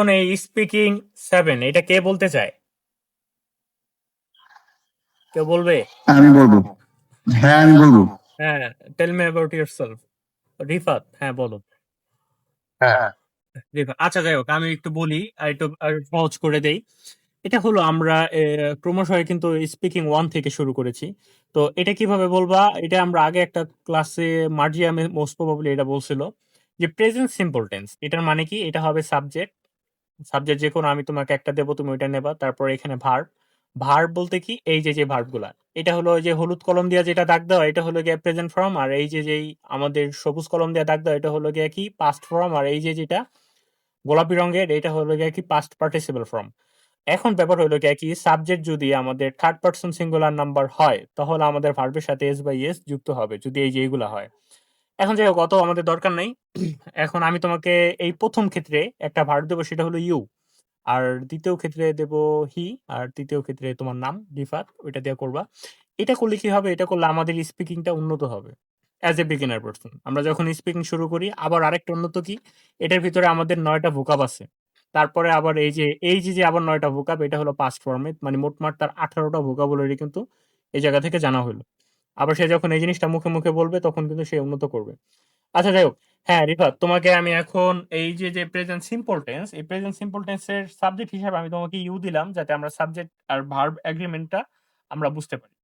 এখন এই speaking seven এটা কে বলতে চায়? কেউ বলবে? আমি বলব। হ্যাঁ আমি বলব। হ্যাঁ tell me about yourself Rifat হ্যাঁ বলো। হ্যাঁ। আচ্ছা যাই হোক আমি একটু বলি আর একটু আর সহজ করে দেই। এটা হলো আমরা ক্রমশ কিন্তু স্পিকিং ওয়ান থেকে শুরু করেছি। তো এটা কীভাবে বলবা? এটা আমরা আগে একটা ক্লাসে মার্জিয়ামে মোস্ট প্রবাবলি এটা বলছিল যে প্রেজেন্ট সিম্পল টেন্স এটার মানে কি? এটা হবে সাবজেক্ট সাবজেক্ট যে কোনো আমি তোমাকে একটা দেবো, তুমি ওইটা নেবা। তারপর এখানে ভার্ব ভার্ব বলতে কি? এই যে যে ভার্বগুলা এটা হলো যে হলুদ কলম দিয়ে যেটা দাগ দেওয়া, এটা হলো গিয়ে প্রেজেন্ট ফর্ম আর এই যে, যেই আমাদের সবুজ কলম দিয়ে দাগ দেওয়া, এটা হলো গিয়ে কি? পাস্ট ফর্ম আর এই যে, যেটা গোলাপি রঙের, এটা হলো গিয়ে কি? পাস্ট পার্টিসিপেল ফর্ম এখন ব্যাপার হলো গিয়ে কি? সাবজেক্ট যদি আমাদের থার্ড পার্সন সিঙ্গুলার নাম্বার হয়, তাহলে আমাদের ভার্বের সাথে এস বাই এস যুক্ত হবে, যদি এই যে, এইগুলা হয়। এখন যাই হোক, অত আমাদের দরকার নাই। এখন আমি তোমাকে এই প্রথম ক্ষেত্রে একটা ভার্ব দেবো, সেটা হলো ইউ আর দ্বিতীয় ক্ষেত্রে দেব হি আর তৃতীয় ক্ষেত্রে তোমার নাম রিফাত ওইটা দিয়ে করবা। এটা করলে কি হবে? এটা করলে আমাদের স্পিকিংটা উন্নত হবে অ্যাজ এ বিগিনার পার্সন আমরা যখন স্পিকিং শুরু করি, আবার আরেকটা উন্নত কি? এটার ভিতরে আমাদের নয়টা ভোকাব আছে। তারপরে আবার এই যে এই যে যে আবার নয়টা ভোকাব এটা হলো পাস্ট ফর্মে মানে মোটমাট তার আঠারোটা ভোকাবুলারি কিন্তু এই জায়গা থেকে জানা হলো। আবার সে যখন এই জিনিসটা মুখে মুখে বলবে, তখন কিন্তু সে উন্নত করবে। আচ্ছা যাই হোক। হ্যাঁ রিফাত তোমাকে আমি এখন এই যে যে প্রেজেন্ট সিম্পল টেন্স এই প্রেজেন্ট সিম্পল টেন্সের সাবজেক্ট হিসেবে আমি তোমাকে ইউ দিলাম, যাতে আমরা সাবজেক্ট আর ভার্ব এগ্রিমেন্টটা আমরা বুঝতে পারি।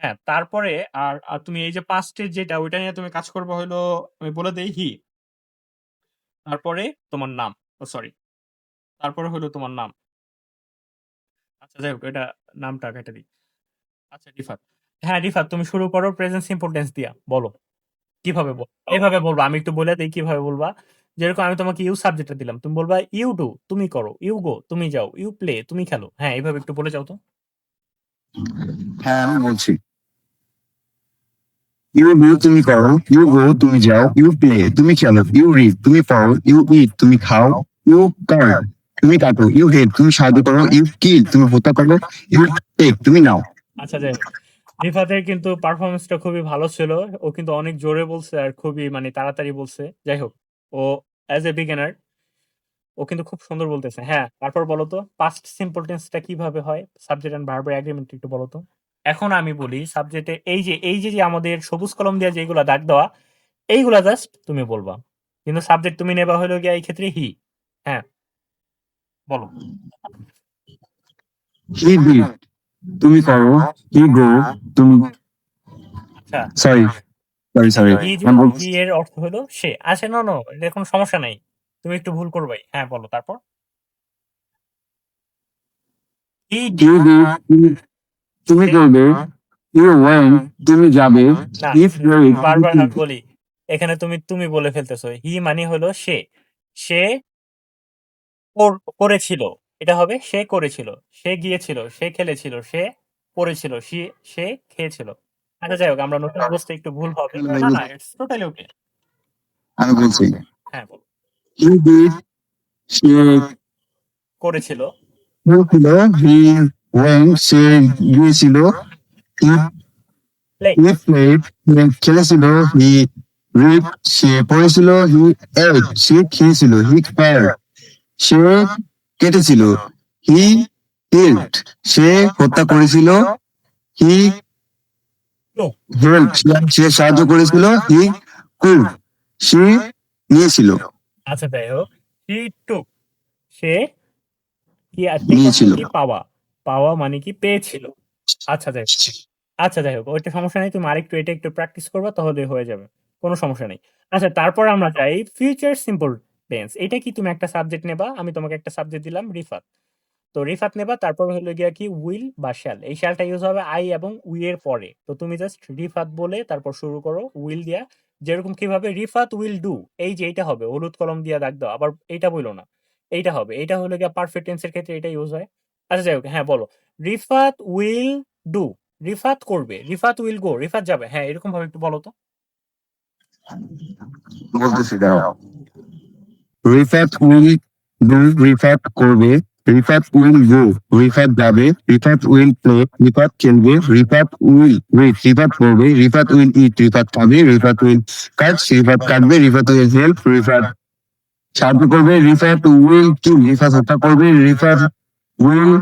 হ্যাঁ তারপরে আর তুমি এই যে পাস্টের যেটা, ওইটা নিয়ে তুমি কাজ করবে হলো, আমি বলে দেই হি তারপরে তোমার নাম, ও সরি তারপরে হলো তোমার নাম। আচ্ছা যাই হোক, এটা নামটা কেটে দিই। আচ্ছা রিফাত হ্যাঁ রিফাত তুমি শুরু করো প্রেজেন্ট সিম্পল টেন্স দিয়া বলো। কীভাবে বল এইভাবে বলবা আমি একটু বলে দিই কীভাবে বলবা। যেরকম আমি তোমাকে ইউ সাবজেক্টটা দিলাম তুমি বলবা ইউ ডু তুমি করো ইউ গো তুমি যাও ইউ প্লে তুমি খেলো। হ্যাঁ এইভাবে একটু বলে যাও তো। হ্যাঁ আমি বলছি। ইউ ডু তুমি করো ইউ গো তুমি যাও ইউ প্লে তুমি খেলো ইউ রিড তুমি পড়ো ইউ ইট তুমি খাও ইউ কার তুমি কাটো ইউ হেড তুমি সাহায্য করো ইউ কিল তুমি হত্যা করো ইউ টেক তুমি নাও। আচ্ছা যাই হোক। রিফাতের কিন্তু পারফরমেন্সটা খুবই ভালো ছিল। ও কিন্তু অনেক জোরে বলছে আর খুবই মানে তাড়াতাড়ি বলছে। যাই হোক, ও অ্যাজ এ বিগিনার ও কিন্তু খুব সুন্দর বলতেছে। হ্যাঁ তারপর বলো তো পাস্ট সিম্পল টেন্সটা কীভাবে হয়? সাবজেক্ট এন্ড ভার্বের এগ্রিমেন্ট একটু বলো তো। এখন আমি বলি সাবজেক্টে এই যে এই যে যে আমাদের সবুজ কলম দিয়ে যেগুলা দাগ দেওয়া, এইগুলা জাস্ট তুমি বলবা। কিন্তু সাবজেক্ট তুমি নেবা হলো গিয়ে এই ক্ষেত্রে হি হ্যাঁ বলো। হি তুমি করো হি গো? তুমি আচ্ছা। Sorry sorry sorry he he এর অর্থ হলো? সে। আচ্ছা না নো এটা কোনো সমস্যা নাই। তুমি একটু ভুল করবাই হ্যাঁ বলো তারপর। তুমি করবে ইউ ওয়েন তুমি যাবে। ইফ বারবার বলি। এখানে তুমি তুমি বলে ফেলতেছো। হি মানে হলো সে। সে কর- করেছিল এটা হবে সে করেছিল সে গিয়েছিল সে খেলেছিল সে পড়েছিল সে সে খেয়েছিল। আচ্ছা যাই হোক আমরা নতুন অবস্থায় একটু ভুল হবে। না না টোটালি ওকে আমি বলছি হ্যাঁ বলো। হি ডিড সে করেছিল। ছিল হি ওয়েন সে গিয়েছিল হি হি প্লেড খেলেছিল হি রিড সে পড়েছিল হি এট সে খেয়েছিল হি ফেয়ার সে কেটেছিল। হি হিল্ড সে হত্যা করেছিল। হি হেল্প সে সাহায্য করেছিল। হি কুড সে নিয়েছিল। আচ্ছা যাই হোক। হি টুক সে কি নিয়েছিল। পাওয়া? পাওয়া মানে কি পেয়েছিল? আচ্ছা যাই হোক। আচ্ছা যাই হোক। ওইটা সমস্যা নেই। তুমি আরেকটু এটা একটু প্র্যাকটিস করবা তাহলে হয়ে যাবে। কোনো সমস্যা নেই। আচ্ছা তারপর আমরা যাই। ফিউচার সিম্পল টেন্স এটা কি তুমি একটা সাবজেক্ট নেবা? আমি তোমাকে একটা সাবজেক্ট দিলাম, রিফাত। তো রিফাত নেবা, তারপর হলো গিয়া কি? উইল বা শ্যাল এই শ্যালটা ইউজ হবে আই এবং উই এর পরে। তো তুমি জাস্ট রিফাত বলে তারপর শুরু করো উইল দিয়া। যেরকম কীভাবে রিফাত উইল ডু এই যে এইটা হবে, হলুদ কলম দিয়া দাগ দাও, আবার এইটা বইলো না। এইটা হবে, এইটা হলো গিয়া পারফেক্ট টেন্সের ক্ষেত্রে এটা ইউজ হয়। আচ্ছা যাই হোক হ্যাঁ বলো। রিফাত উইল ডু রিফাত করবে, রিফাত উইল গো রিফাত যাবে। হ্যাঁ এরকম ভাবে একটু বলো তো। বলতেছি, দাঁড়াও। রিফ্যাক্ট উইল ডু রিফ্যাক্ট করবে রিফ্যাক্ট উইল গো রিফ্যাক্ট যাবে রিফ্যাক্ট উইল প্লে রিফ্যাক্ট খেলবে রিফ্যাক্ট উইল রিড রিফ্যাক্ট করবে রিফ্যাক্ট উইল ইট রিফ্যাক্ট খাবে রিফ্যাক্ট উইল কাট রিফ্যাক্ট কাটবে রিফ্যাক্ট উইল হেল্প রিফ্যাক্ট সাহায্য করবে রিফাত উইল কিল রিফাত হত্যা করবে Rifat will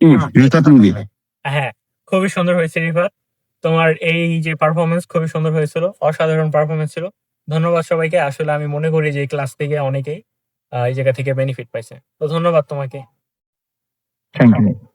it Rifat will হ্যাঁ খুবই সুন্দর হয়েছে, রিফাত। তোমার এই যে পারফরমেন্স খুবই সুন্দর হয়েছিল, অসাধারণ পারফরমেন্স ছিল। ধন্যবাদ সবাইকে। আসলে আমি মনে করি যে এই ক্লাস থেকে অনেকেই এই জায়গা থেকে বেনিফিট পাইছে। তো ধন্যবাদ তোমাকে। Thank you